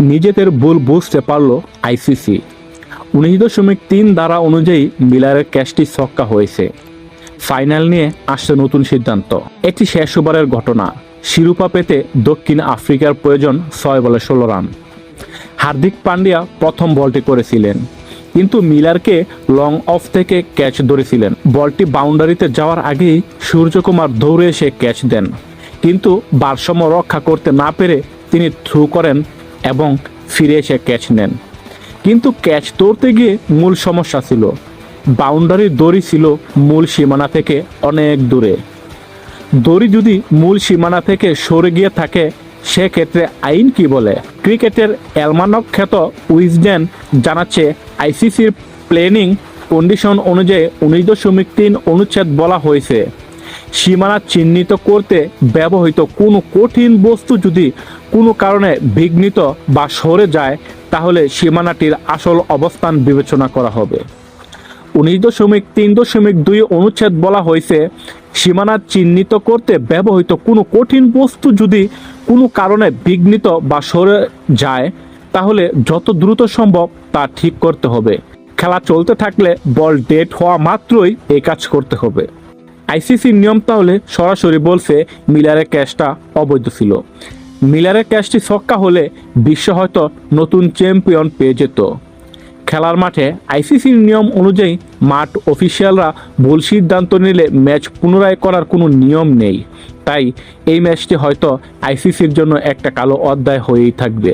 নিজেদের ভুল বুঝতে পারল আইসিসি। উনিশ দশমিক তিন ধারা অনুযায়ী মিলারের ক্যাচটি ছক্কা হয়েছে। ফাইনাল নিয়ে আসছে নতুন সিদ্ধান্ত। এটি শেষ ওভারের ঘটনা। শিরোপা পেতে দক্ষিণ আফ্রিকার প্রয়োজন ছয় বলে ষোলো রান। হার্দিক পান্ডিয়া প্রথম বলটি করেছিলেন। কিন্তু মিলারকে লং অফ থেকে ক্যাচ ধরেছিলেন। বলটি বাউন্ডারিতে যাওয়ার আগেই সূর্যকুমার দৌড়ে এসে ক্যাচ দেন। কিন্তু ভারসাম্য রক্ষা করতে না পেরে তিনি থ্রু করেন এবং ফিরে এসে ক্যাচ নেন। কিন্তু ক্যাচ ধরতে গিয়ে মূল সমস্যা ছিল। বাউন্ডারির দড়ি ছিল মূল সীমানা থেকে অনেক দূরে। দড়ি যদি মূল সীমানা থেকে সরে গিয়ে থাকে, সেক্ষেত্রে আইন কি বলে? ক্রিকেটের অ্যালমানক খ্যাত উইজডেন জানাচ্ছে, আইসিসির প্ল্যানিং কন্ডিশন অনুযায়ী উনিশ দশমিক তিন অনুচ্ছেদ বলা হয়েছে। সীমানা চিহ্নিত করতে ব্যবহৃত কোনো কঠিন বস্তু যদি কোনো কারণে বিঘ্নিত বা সরে যায়, তাহলে সীমানাটির আসল অবস্থান বিবেচনা করা হবে। উনিশ দশমিক তিন দশমিক দুই অনুচ্ছেদ বলা হয়েছে, সীমানা চিহ্নিত করতে ব্যবহৃত কোনো কঠিন বস্তু যদি কোনো কারণে বিঘ্নিত বা সরে যায়, তাহলে যত দ্রুত সম্ভব তা ঠিক করতে হবে। খেলা চলতে থাকলে বল ডেট হওয়া মাত্রই এই কাজ করতে হবে। আইসিসির নিয়ম তাহলে সরাসরি বলছে মিলারের ক্যাচটা অবৈধ ছিল। মিলারের ক্যাচটি ছক্কা হলে বিশ্ব হয়তো নতুন চ্যাম্পিয়ন পেয়ে যেত। খেলার মাঠে আইসিসির নিয়ম অনুযায়ী মাঠ অফিসিয়ালরা ভুল সিদ্ধান্ত নিলে ম্যাচ পুনরায় করার কোনো নিয়ম নেই। তাই এই ম্যাচটি হয়তো আইসিসির জন্য একটা কালো অধ্যায় হয়েই থাকবে।